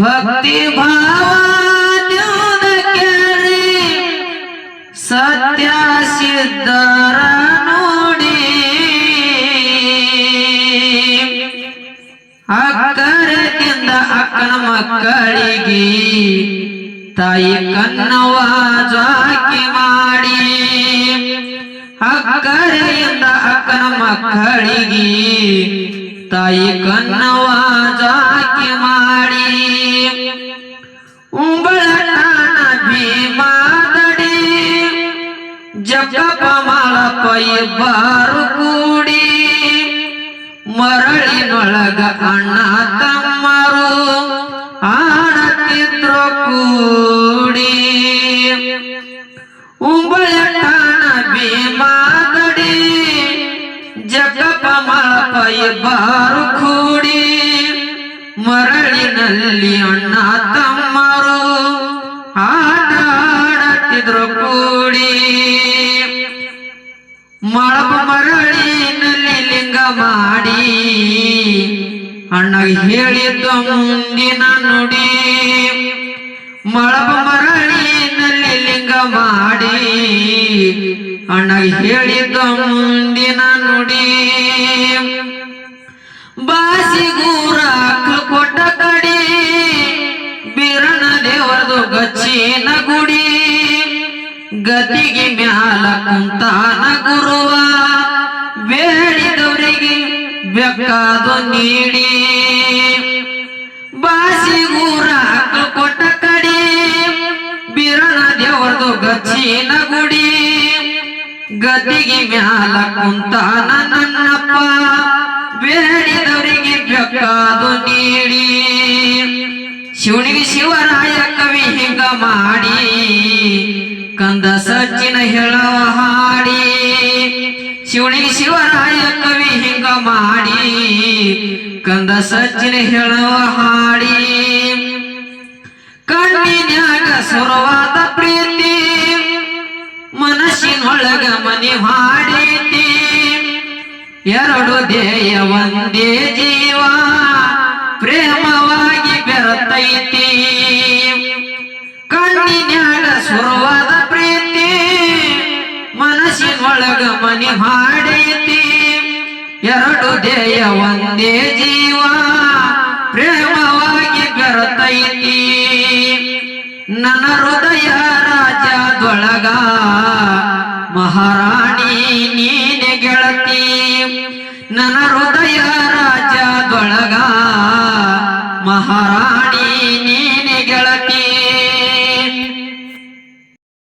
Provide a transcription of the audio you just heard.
ಭಕ್ತಿ ಕೇಳಿ ಸತ್ಯ ಸಿದ್ಧರ ನೋಡಿ. ಅಕ್ಕರದಿಂದ ಅಕ್ಕನ ಮಕ್ಕಳಿಗೆ ತಾಯಿ ಕನ್ನವ ಜಾಕಿ ಮಾಡಿ. ಅಕ್ಕರೆಯಿಂದ ಅಕ್ಕನ ಮಕ್ಕಳಿಗೆ ತಾಯಿ ಕನ್ನವ ಜಾಕಿ ಮಾಡಿ ಉಂಬಳನ ಭೀಮಾದಡಿ ಜಪ ಮಾಳ ಪೈ ಬಾರು ಕೂಡಿ ಮರಳಿನೊಳಗ ಅಣ್ಣ ಜಗಪ ಮಳಪೈ ಬಾರು ಕೂಡಿ ಮರಳಿನಲ್ಲಿ ಅಣ್ಣ ತಮ್ಮರು ಆಟ ಆಡತಿದ್ರು ಕೂಡಿ. ಮಳಬ ಮರಳಿನಲ್ಲಿ ಲಿಂಗ ಮಾಡಿ ಅಣ್ಣ ಹೇಳಿದ ಮುಂದಿನ ನುಡಿ. ಮಳಬ ಮರಳಿನಲ್ಲಿ ಲಿಂಗ ಮಾಡಿ ಅಣ್ಣ ಹೇಳಿದ ಮುಂದಿನ ನುಡಿ. ಬಾಸಿಗೂರ ಕೊಟ್ಟ ಕಡಿ ಬೀರಣ ದೇವರದು ಗಚ್ಚಿನ ಗುಡಿ. ಗದಿಗೆ ಮ್ಯಾಲ ಕುಂತಾನ ಗುರುವ, ಬೇಡಿದವರಿಗೆ ಬೇಕಾದು ನೀಡಿ. ಬಾಸಿಗೂರ ಕೊಟ್ಟ ಕಡಿ ಬೀರಣ ದೇವರದು ಗಚ್ಚಿನ ಗುಡಿ. ಗದಿಗೆ ಮ್ಯಾಲ ಕುಂತಾನ ನನ್ನಪ್ಪ. ಬೇಡಿದವರಿಗೆ ಬೆಕ್ಕಾದು ನೀಡಿ. ಶಿವನಿಗೆ ಶಿವರಾಯ ಕವಿ ಹಿಂಗ ಮಾಡಿ. ಕಂದ ಸಜ್ಜಿನ ಹೇಳವ ಹಾಡಿ. ಶಿವನಿಗೆ ಶಿವರಾಯ ಕವಿ ಹಿಂಗ ಮಾಡಿ. ಕಂದ ಸಜ್ಜಿನ ಹೇಳವ ಹಾಡಿ. ಕಣ್ಣಿನ್ಯಾಗ ಸುರವಾದ ಪ್ರೀತಿ. ಮನಸ್ಸಿನೊಳಗ ಮನೆ ಮಾಡೈತಿ ಎರಡು ದೇಯ ಒಂದೇ ಜೀವ. ಪ್ರೇಮವಾಗಿ ಬೆರತೈತಿ. ಕಣ್ಣಿನ್ಯಾಗ ಸುರವಾದ ಪ್ರೀತಿ. ಮನಸ್ಸಿನೊಳಗ ಮನೆ ಮಾಡೈತಿ ಎರಡು ದೇಯ ಒಂದೇ ಜೀವ. ಪ್ರೇಮವಾಗಿ ಬೆರತೈತಿ. ನನ್ನ ಹೃದಯ ರಾಜ್ಯದೊಳಗ ಮಹಾರಾಣಿ ನೀನೆ ಗೆಳತಿ. ನನ್ನ ಹೃದಯ ರಾಜದೊಳಗ ಮಹಾರಾಣಿ